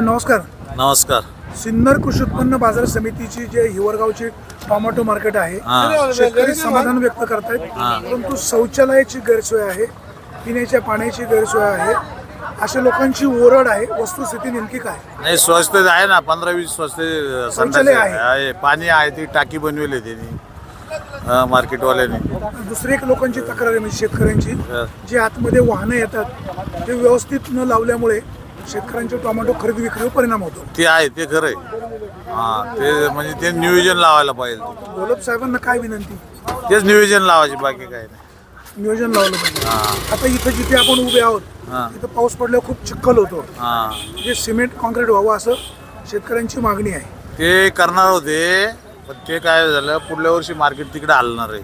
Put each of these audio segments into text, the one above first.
नमस्कार. नमस्कार. सिन्नर कृषी उत्पन्न बाजार समितीची जे हिवरगावची टोमॅटो मार्केट आहे. शेतकरी समाधान व्यक्त करतायत. परंतु शौचालयाची गैरसोय आहे पिण्याच्या पाण्याची गैरसोय आहे अशा लोकांची ओरड आहे वस्तुस्थिती नेमकी काय? नाही स्वस्त आहे ना पंधरा वीस स्वस्त शौचालय आहे. आहे पाणी आहे ती टाकी बनवली त्यांनी हा, मार्केटवाल्याने. दुसरी एक लोकांची तक्रार आहे म्हणजे शेतकऱ्यांची. जे आतमध्ये वाहनं येतात ते व्यवस्थित न लावल्यामुळे शेतकऱ्यांच्या टोमॅटो खरेदी विक्रीवर परिणाम होतो. ते आहे ते खरं आहे. हा ते म्हणजे ते नियोजन लावायला पाहिजे. गोलब साहेबांना काय विनंती? तेच नियोजन लावायचे बाकी काय नाही. नियोजन लावलं पाहिजे. आता इथं जिथे आपण उभे आहोत हा. तिथं पाऊस पडल्यावर खूप चिखल होतो. हा. जे सिमेंट कॉन्क्रीट व्हावं असं शेतकऱ्यांची मागणी आहे. ते करणार होते पण ते काय झालं पुढल्या वर्षी मार्केट तिकडे हलणार आहे.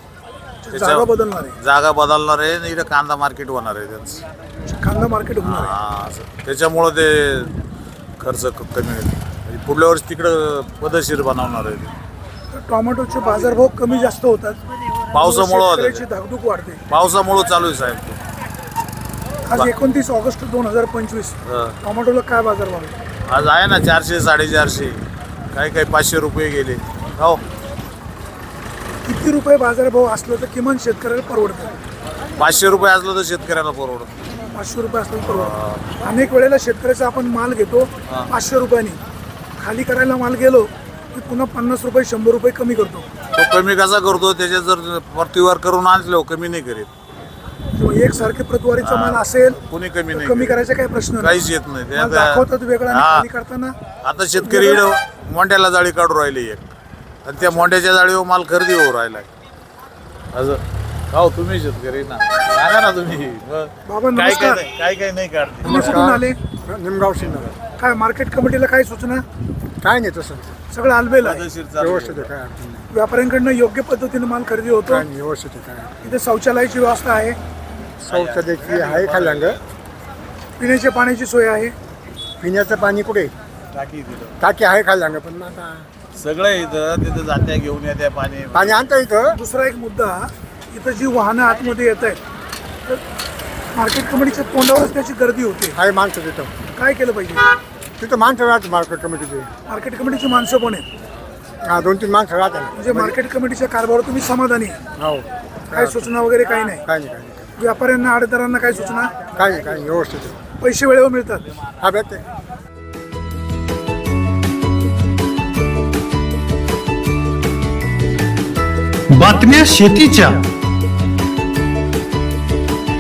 त्याच्या- जागा बदलणार आहे. जागा बदलणार आहे आणि इकडे कांदा मार्केट होणार आहे त्यांचं. कांदा मार्केट होणार आहे हा, असं. त्याच्यामुळं ते खर्च क- कमी होईल म्हणजे पुढल्या वर्षी तिकडं पदशीर बनवणार आहे. तर टोमॅटोचे बाजारभाव कमी जास्त होतात पावसामुळं शेतकऱ्याची. धाकधूक वाढते पावसामुळं चालू आहे साहेब ते. आज एकोणतीस ऑगस्ट दोन हजार पंचवीस हा. टोमॅटोला काय बाजारभाव आहे? आज आहे ना चारशे साडेचारशे काही काही पाचशे रुपये गेले हो किती रुपये बाजारभाव असलं तर किमान शेतकऱ्याला परवडतं पाचशे रुपये असलं तर शेतकऱ्याला परवडत पाचशे रुपये असलं परवडतं अनेक वेळेला शेतकऱ्याचा आपण माल घेतो हा. पाचशे रुपयांनी. खाली करायला माल गेलो की पुन्हा पन्नास रुपये शंभर रुपये कमी करतो. तो कमी कसा करतो? त्याच्यात जर प्रतिवार करून आणलो कमी नाही करीत. किंवा एक सारखे प्रतवारीचा माल असेल कोणी कमी तर नाही कमी करीत. करायचा काही प्रश्न नाही. काहीच येत नाही. माल ते दाखवतात वेगळा आणि हा. खाली करताना. आता शेतकरी इकडं मोंड्याला जाळी काढून राहिली एक. आणि त्या मोंड्याच्या जाळीवर माल खरेदी होऊ राहिला. असं. हो तुम्ही शेतकरी ना. सांगा ना तुम्ही. मग बाबा, काय काय नमस्कार. नाही- काय काय नाही काढते तुम्ही कुठून आले? निमगाव शिंदे काय मार्केट कमिटीला काय सूचना? काय नाही तसं. सगळं आलबेल आहे. पद्धतशीर चालू व्यवस्थित आहे. काय अडचण नाही. व्यापाऱ्यांकडनं योग्य पद्धतीने माल खरेदी होतो. काय नाही व्यवस्थित आहे काय इथे शौचालयाची व्यवस्था आहे. शौचालयाची आहे खाल्यांग पिण्याच्या पाण्याची सोय आहे. पिण्याचं पाणी कुठे? टाकी दिलं टाकी आहे खाल्यांग पण आता सगळं इथं तिथं जात्या घेऊन येत्या पाणी. पाणी आणता इथं? दुसरा एक मुद्दा इथं जी वाहनं आतमध्ये येत आहेत तर मार्केट कमिटीच्या तोंडावरच त्याची गर्दी होते. आहे माणसं तिथं. काय केलं पाहिजे? तिथं माणसं राहतात मार्केट कमिटीचे मार्केट कमिटीची माणसं पण आहेत? हा दोन तीन माणसं राहतात. म्हणजे मार्केट कमिटीच्या कारभारावर तुम्ही समाधानी आहे? हो. काय सूचना वगैरे काही नाही? काय नाही काय नाही. व्यापाऱ्यांना आडतदारांना काय सूचना? काय नाही काय नाही व्यवस्थित आहे. पैसे वेळेवर मिळतात. हा भेटते. बातम्या शेतीच्या.